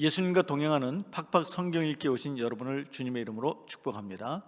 예수님과 동행하는 팍팍 성경 읽기 오신 여러분을 주님의 이름으로 축복합니다.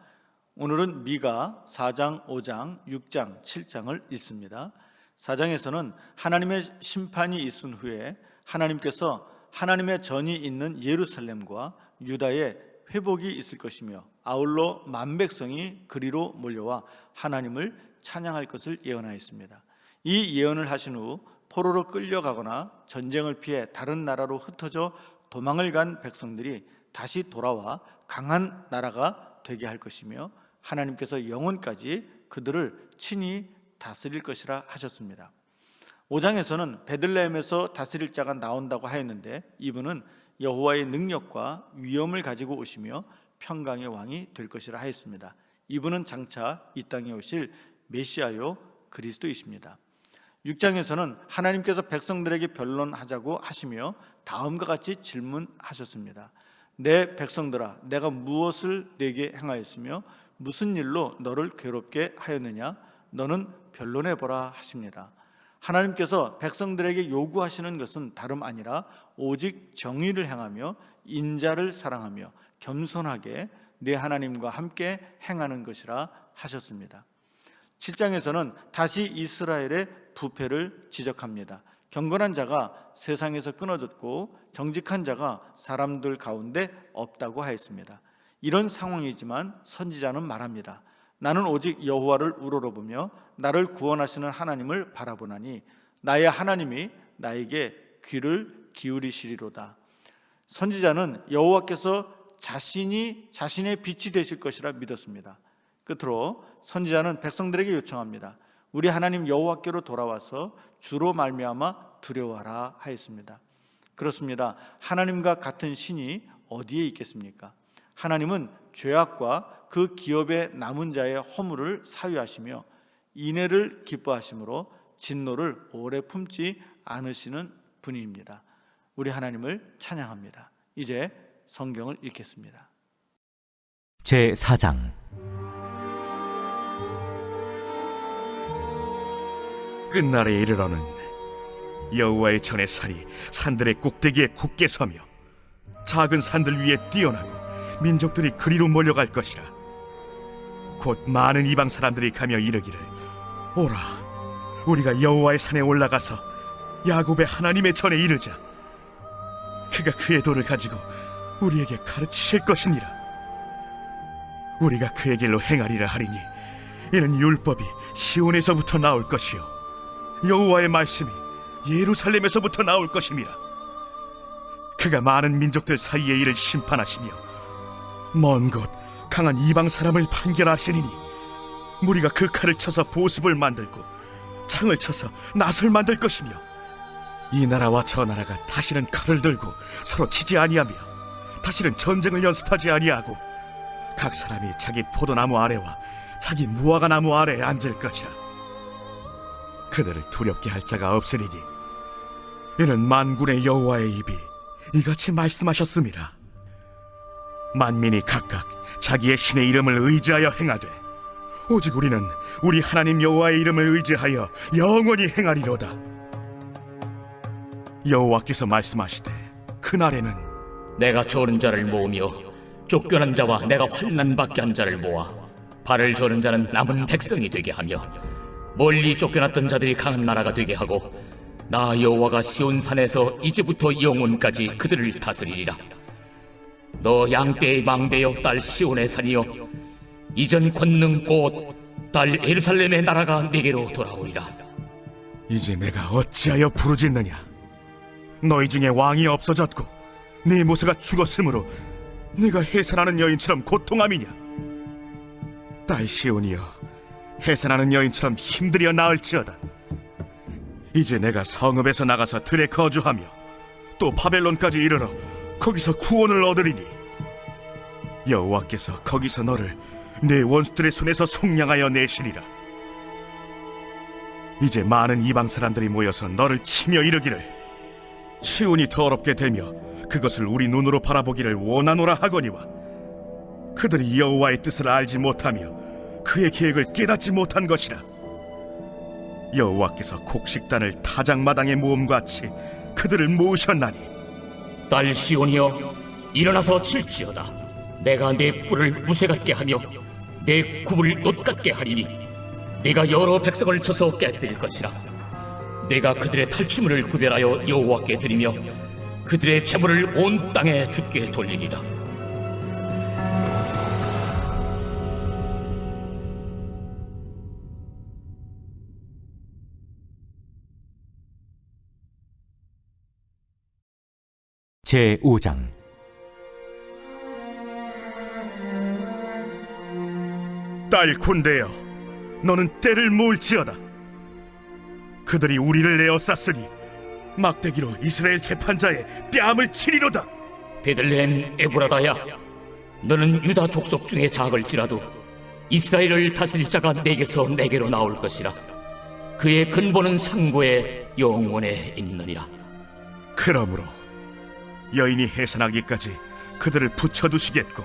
오늘은 미가 4장, 5장, 6장, 7장을 읽습니다. 4장에서는 하나님의 심판이 있은 후에 하나님께서 하나님의 전이 있는 예루살렘과 유다의 회복이 있을 것이며 아울러 만 백성이 그리로 몰려와 하나님을 찬양할 것을 예언하였습니다. 이 예언을 하신 후 포로로 끌려가거나 전쟁을 피해 다른 나라로 흩어져 도망을 간 백성들이 다시 돌아와 강한 나라가 되게 할 것이며 하나님께서 영원까지 그들을 친히 다스릴 것이라 하셨습니다. 5장에서는 베들레헴에서 다스릴 자가 나온다고 하였는데 이분은 여호와의 능력과 위엄을 가지고 오시며 평강의 왕이 될 것이라 하였습니다. 이분은 장차 이 땅에 오실 메시아요 그리스도이십니다. 6장에서는 하나님께서 백성들에게 변론하자고 하시며 다음과 같이 질문하셨습니다. 내 백성들아 내가 무엇을 내게 행하였으며 무슨 일로 너를 괴롭게 하였느냐 너는 변론해 보라 하십니다. 하나님께서 백성들에게 요구하시는 것은 다름 아니라 오직 정의를 행하며 인자를 사랑하며 겸손하게 내 하나님과 함께 행하는 것이라 하셨습니다. 7장에서는 다시 이스라엘의 부패를 지적합니다. 경건한 자가 세상에서 끊어졌고 정직한 자가 사람들 가운데 없다고 하였습니다. 이런 상황이지만 선지자는 말합니다. 나는 오직 여호와를 우러러보며 나를 구원하시는 하나님을 바라보나니 나의 하나님이 나에게 귀를 기울이시리로다. 선지자는 여호와께서 자신이 자신의 빛이 되실 것이라 믿었습니다. 끝으로 선지자는 백성들에게 요청합니다. 우리 하나님 여호와께로 돌아와서 주로 말미암아 두려워하라 하였습니다. 그렇습니다. 하나님과 같은 신이 어디에 있겠습니까? 하나님은 죄악과 그 기업의 남은 자의 허물을 사유하시며 인애를 기뻐하심으로 진노를 오래 품지 않으시는 분입니다. 우리 하나님을 찬양합니다. 이제 성경을 읽겠습니다. 제 4장 끝날에 이르러는 여호와의 전의 산이 산들의 꼭대기에 굳게 서며 작은 산들 위에 뛰어나고 민족들이 그리로 몰려갈 것이라. 곧 많은 이방 사람들이 가며 이르기를 오라 우리가 여호와의 산에 올라가서 야곱의 하나님의 전에 이르자. 그가 그의 도를 가지고 우리에게 가르치실 것이니라. 우리가 그의 길로 행하리라 하리니 이는 율법이 시온에서부터 나올 것이요 여호와의 말씀이 예루살렘에서부터 나올 것임이라. 그가 많은 민족들 사이의 일을 심판하시며 먼 곳 강한 이방 사람을 판결하시리니 무리가 그 칼을 쳐서 보습을 만들고 창을 쳐서 낫을 만들 것이며 이 나라와 저 나라가 다시는 칼을 들고 서로 치지 아니하며 다시는 전쟁을 연습하지 아니하고 각 사람이 자기 포도나무 아래와 자기 무화과 나무 아래에 앉을 것이라. 그들을 두렵게 할 자가 없으리니 이는 만군의 여호와의 입이 이같이 말씀하셨습니다. 만민이 각각 자기의 신의 이름을 의지하여 행하되 오직 우리는 우리 하나님 여호와의 이름을 의지하여 영원히 행하리로다. 여호와께서 말씀하시되 그 날에는 내가 저는 자를 모으며 쫓겨난 자와 내가 환난 받게 한 자를 모아 발을 저는 자는 남은 백성이 되게 하며 멀리 쫓겨났던 자들이 강한 나라가 되게 하고 나 여호와가 시온 산에서 이제부터 영원까지 그들을 다스리리라. 너 양떼의 망대여 딸 시온의 산이여 이전 권능 꽃딸 예루살렘의 나라가 내게로 돌아오리라. 이제 내가 어찌하여 부르짖느냐? 너희 중에 왕이 없어졌고 네 모세가 죽었으므로 네가 해산하는 여인처럼 고통함이냐? 딸 시온이여 해산하는 여인처럼 힘들여 나을지어다. 이제 내가 성읍에서 나가서 들에 거주하며 또 바벨론까지 이르러 거기서 구원을 얻으리니 여호와께서 거기서 너를 내 원수들의 손에서 속량하여 내시리라. 이제 많은 이방 사람들이 모여서 너를 치며 이르기를 치온이 더럽게 되며 그것을 우리 눈으로 바라보기를 원하노라 하거니와 그들이 여호와의 뜻을 알지 못하며 그의 계획을 깨닫지 못한 것이라. 여호와께서 곡식단을 타작마당에 모음같이 그들을 모으셨나니. 딸 시온이여 일어나서 칠지어다. 내가 내 뿔을 무쇠 같게 하며 내 굽을 놋 같게 하리니 내가 여러 백성을 쳐서 깨뜨릴 것이라. 내가 그들의 탈취물을 구별하여 여호와께 드리며 그들의 재물을 온 땅에 죽게 돌리리라 제 5장. 딸 군대여 너는 때를 모을지어다. 그들이 우리를 에워쌌으니 막대기로 이스라엘 재판자의 뺨을 치리로다. 베들레헴 에브라다야 너는 유다 족속 중에 작을지라도 이스라엘을 다스릴 자가 내게서 내게로 나올 것이라. 그의 근본은 상고에 영원에 있느니라. 그러므로 여인이 해산하기까지 그들을 붙여두시겠고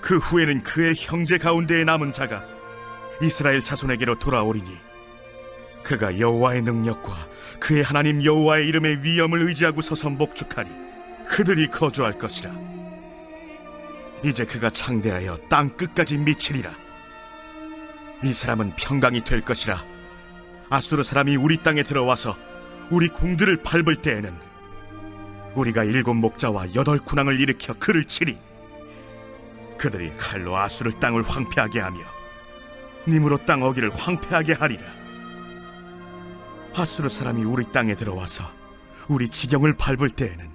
그 후에는 그의 형제 가운데에 남은 자가 이스라엘 자손에게로 돌아오리니 그가 여호와의 능력과 그의 하나님 여호와의 이름의 위엄을 의지하고 서서 목축하니 그들이 거주할 것이라. 이제 그가 창대하여 땅 끝까지 미치리라. 이 사람은 평강이 될 것이라. 아수르 사람이 우리 땅에 들어와서 우리 궁들을 밟을 때에는 우리가 일곱 목자와 여덟 군왕을 일으켜 그를 치리. 그들이 칼로 아수르 땅을 황폐하게 하며 님으로 땅 어기를 황폐하게 하리라. 아수르 사람이 우리 땅에 들어와서 우리 지경을 밟을 때에는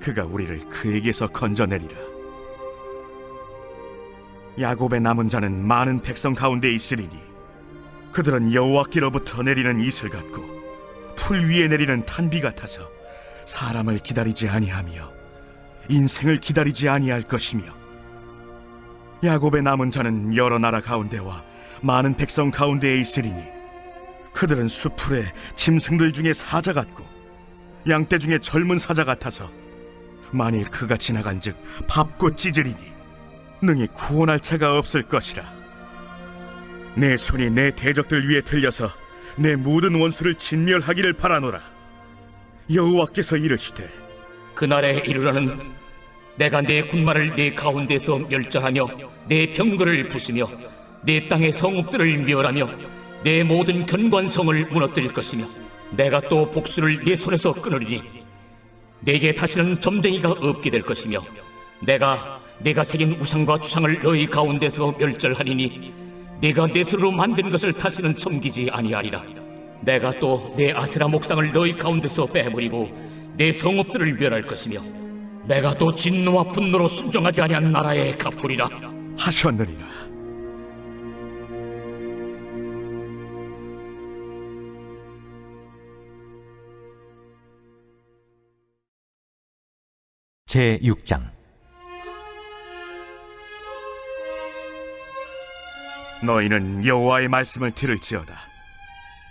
그가 우리를 그에게서 건져내리라. 야곱의 남은 자는 많은 백성 가운데 있으리니 그들은 여호와께로부터 내리는 이슬 같고 풀 위에 내리는 탄비 같아서 사람을 기다리지 아니하며 인생을 기다리지 아니할 것이며 야곱의 남은 자는 여러 나라 가운데와 많은 백성 가운데에 있으리니 그들은 수풀에 짐승들 중에 사자 같고 양떼 중에 젊은 사자 같아서 만일 그가 지나간즉 밟고 찢으리니 능히 구원할 자가 없을 것이라. 내 손이 내 대적들 위에 들려서 내 모든 원수를 진멸하기를 바라노라 여호와께서 이르시되 그날에 이르러는 내가 내 군마를 내 가운데서 멸절하며 내 병거를 부수며 내 땅의 성읍들을 멸하며 내 모든 견관성을 무너뜨릴 것이며 내가 또 복수를 내 손에서 끊으리니 내게 다시는 점쟁이가 없게 될 것이며 내가 내가 새긴 우상과 주상을 너희 가운데서 멸절하리니 내가 내 손으로 만든 것을 다시는 섬기지 아니하리라 내가 또 내 아세라 목상을 너희 가운데서 빼버리고 내 성읍들을 멸할 것이며 내가 또 진노와 분노로 순종하지 아니한 나라에 갚으리라. 하셨느니라. 제 6장. 너희는 여호와의 말씀을 들을지어다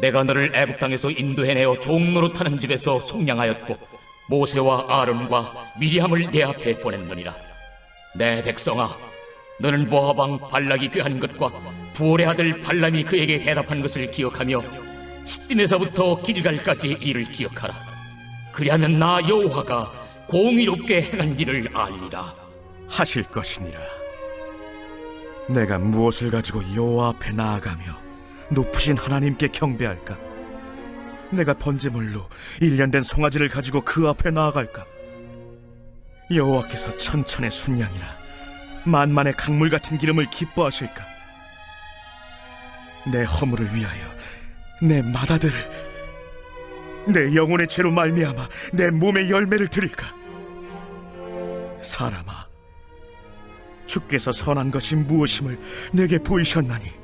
내가 너를 애굽 땅에서 인도해내어 종로로 타는 집에서 속량하였고 모세와 아론과 미리암을 내 앞에 보냈느니라. 내 백성아 너는 모압 왕 발락이 괴한 것과 부올의 아들 발람이 그에게 대답한 것을 기억하며 시딤에서부터 길갈까지 이를 기억하라. 그리하면 나 여호와가 공의롭게 행한 일을 알리라. 하실 것이니라. 내가 무엇을 가지고 여호와 앞에 나아가며 높으신 하나님께 경배할까? 내가 번제물로 일년된 송아지를 가지고 그 앞에 나아갈까? 여호와께서 천천의 순양이라 만만의 강물 같은 기름을 기뻐하실까? 내 허물을 위하여 내 마다들을 내 영혼의 죄로 말미암아 내 몸의 열매를 드릴까? 사람아, 주께서 선한 것이 무엇임을 내게 보이셨나니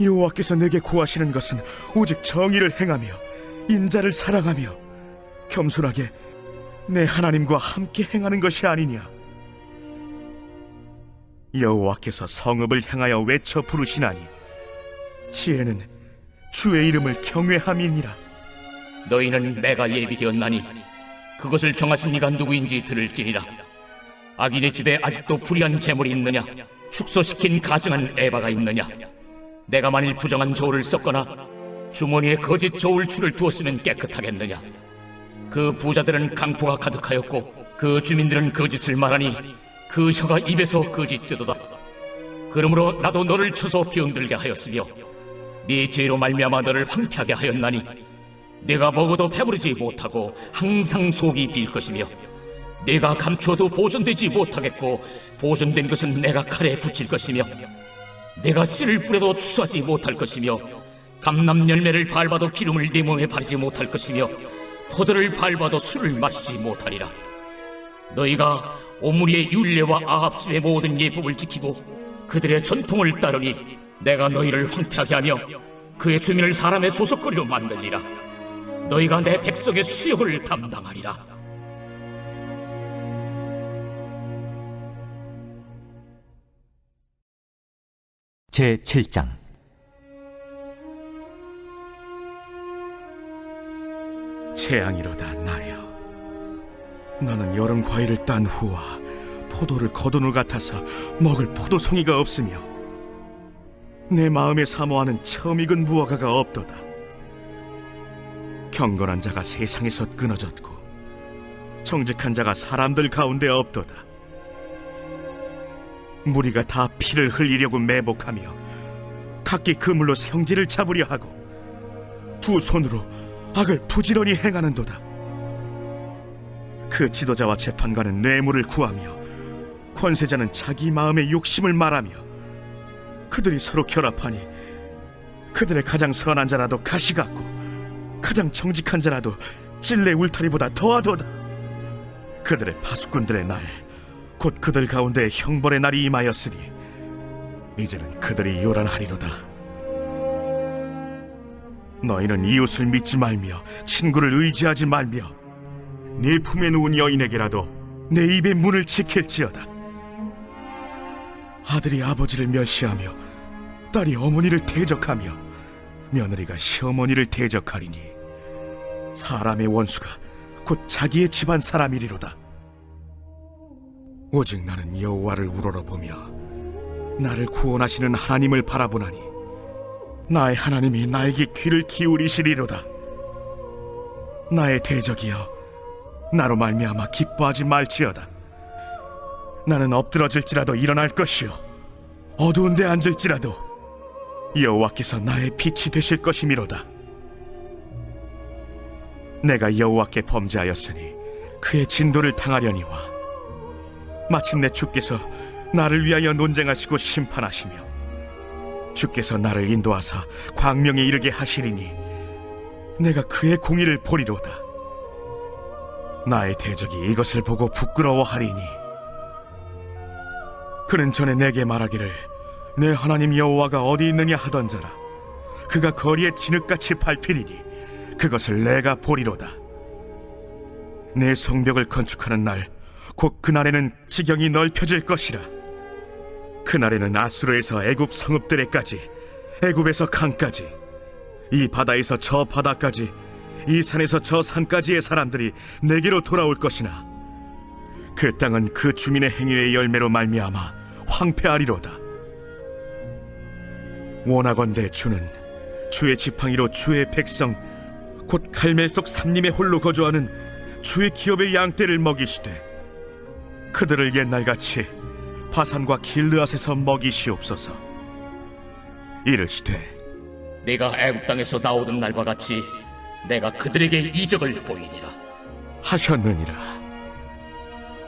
여호와께서 내게 구하시는 것은 오직 정의를 행하며 인자를 사랑하며 겸손하게 내 하나님과 함께 행하는 것이 아니냐. 여호와께서 성읍을 향하여 외쳐 부르시나니 지혜는 주의 이름을 경외함이니라. 너희는 내가 예비 되었나니 그것을 정하신 이가 누구인지 들을지니라. 악인의 집에 아직도 불의한 재물이 있느냐? 축소시킨 가증한 에바가 있느냐 내가 만일 부정한 저울을 썼거나 주머니에 거짓 저울 줄을 두었으면 깨끗하겠느냐? 그 부자들은 강포가 가득하였고 그 주민들은 거짓을 말하니 그 혀가 입에서 거짓되도다. 그러므로 나도 너를 쳐서 병들게 하였으며 네 죄로 말미암아 너를 황폐하게 하였나니 내가 먹어도 배부르지 못하고 항상 속이 빌 것이며 내가 감추어도 보존되지 못하겠고 보존된 것은 내가 칼에 붙일 것이며 내가 씨를 뿌려도 추수하지 못할 것이며 감람 열매를 밟아도 기름을 네 몸에 바르지 못할 것이며 포도를 밟아도 술을 마시지 못하리라. 너희가 오므리의 율례와 아합 집의 모든 예법을 지키고 그들의 전통을 따르니 내가 너희를 황폐하게 하며 그의 주민을 사람의 조석거리로 만들리라. 너희가 내 백성의 수욕을 담당하리라 제 7장. 재앙이로다 나여. 나는 여름 과일을 딴 후와 포도를 거둔 후 같아서 먹을 포도송이가 없으며 내 마음에 사모하는 처음 익은 무화과가 없도다. 경건한 자가 세상에서 끊어졌고 정직한 자가 사람들 가운데 없도다 무리가 다 피를 흘리려고 매복하며 각기 그물로 생지를 잡으려 하고 두 손으로 악을 부지런히 행하는도다. 그 지도자와 재판관은 뇌물을 구하며 권세자는 자기 마음의 욕심을 말하며 그들이 서로 결합하니 그들의 가장 선한 자라도 가시 같고 가장 정직한 자라도 찔레 울타리보다 더하도다. 그들의 파수꾼들의 날, 곧 그들 가운데 형벌의 날이 임하였으니 이제는 그들이 요란하리로다. 너희는 이웃을 믿지 말며 친구를 의지하지 말며 네 품에 누운 여인에게라도 내 입의 문을 지킬지어다. 아들이 아버지를 멸시하며 딸이 어머니를 대적하며 며느리가 시어머니를 대적하리니 사람의 원수가 곧 자기의 집안 사람이리로다. 오직 나는 여호와를 우러러보며 나를 구원하시는 하나님을 바라보나니 나의 하나님이 나에게 귀를 기울이시리로다. 나의 대적이여, 나로 말미암아 기뻐하지 말지어다. 나는 엎드러질지라도 일어날 것이요, 어두운 데 앉을지라도 여호와께서 나의 빛이 되실 것이미로다. 내가 여호와께 범죄하였으니 그의 진도를 당하려니와 마침내 주께서 나를 위하여 논쟁하시고 심판하시며 주께서 나를 인도하사 광명에 이르게 하시리니 내가 그의 공의를 보리로다. 나의 대적이 이것을 보고 부끄러워하리니 그는 전에 내게 말하기를 내 하나님 여호와가 어디 있느냐 하던 자라. 그가 거리에 진흙같이 밟히리니 그것을 내가 보리로다. 내 성벽을 건축하는 날 곧 그날에는 지경이 넓혀질 것이라. 그날에는 아수르에서 애굽 성읍들에까지 애굽에서 강까지 이 바다에서 저 바다까지 이 산에서 저 산까지의 사람들이 내게로 돌아올 것이나 그 땅은 그 주민의 행위의 열매로 말미암아 황폐하리로다. 원하건대 주는 주의 지팡이로 주의 백성 곧 갈멜 속 삼림의 홀로 거주하는 주의 기업의 양떼를 먹이시되 그들을 옛날같이 바산과 길르앗에서 먹이시옵소서. 이르시되 내가 애굽 땅에서 나오던 날과 같이 내가 그들에게 이적을 보이니라 하셨느니라.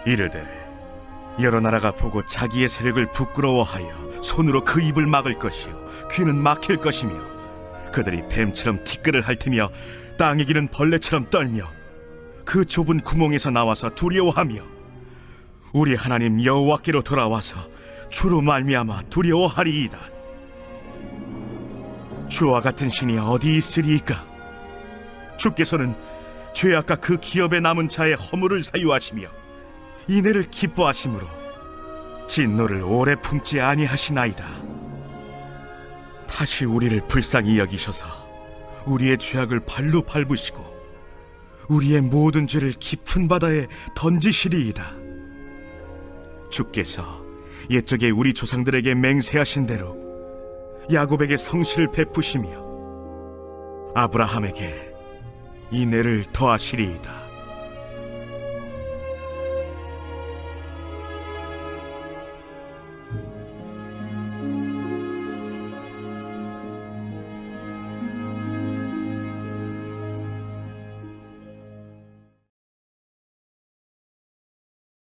이르되 여러 나라가 보고 자기의 세력을 부끄러워하여 손으로 그 입을 막을 것이요 귀는 막힐 것이며 그들이 뱀처럼 티끌을 핥으며 땅에 기는 벌레처럼 떨며 그 좁은 구멍에서 나와서 두려워하며 우리 하나님 여호와께로 돌아와서 주로 말미암아 두려워하리이다. 주와 같은 신이 어디 있으리이까? 주께서는 죄악과 그 기업에 남은 자의 허물을 사유하시며 이내를 기뻐하심으로 진노를 오래 품지 아니하시나이다. 다시 우리를 불쌍히 여기셔서 우리의 죄악을 발로 밟으시고 우리의 모든 죄를 깊은 바다에 던지시리이다. 주께서 옛적에 우리 조상들에게 맹세하신 대로 야곱에게 성실을 베푸시며 아브라함에게 이 내를 더하시리이다.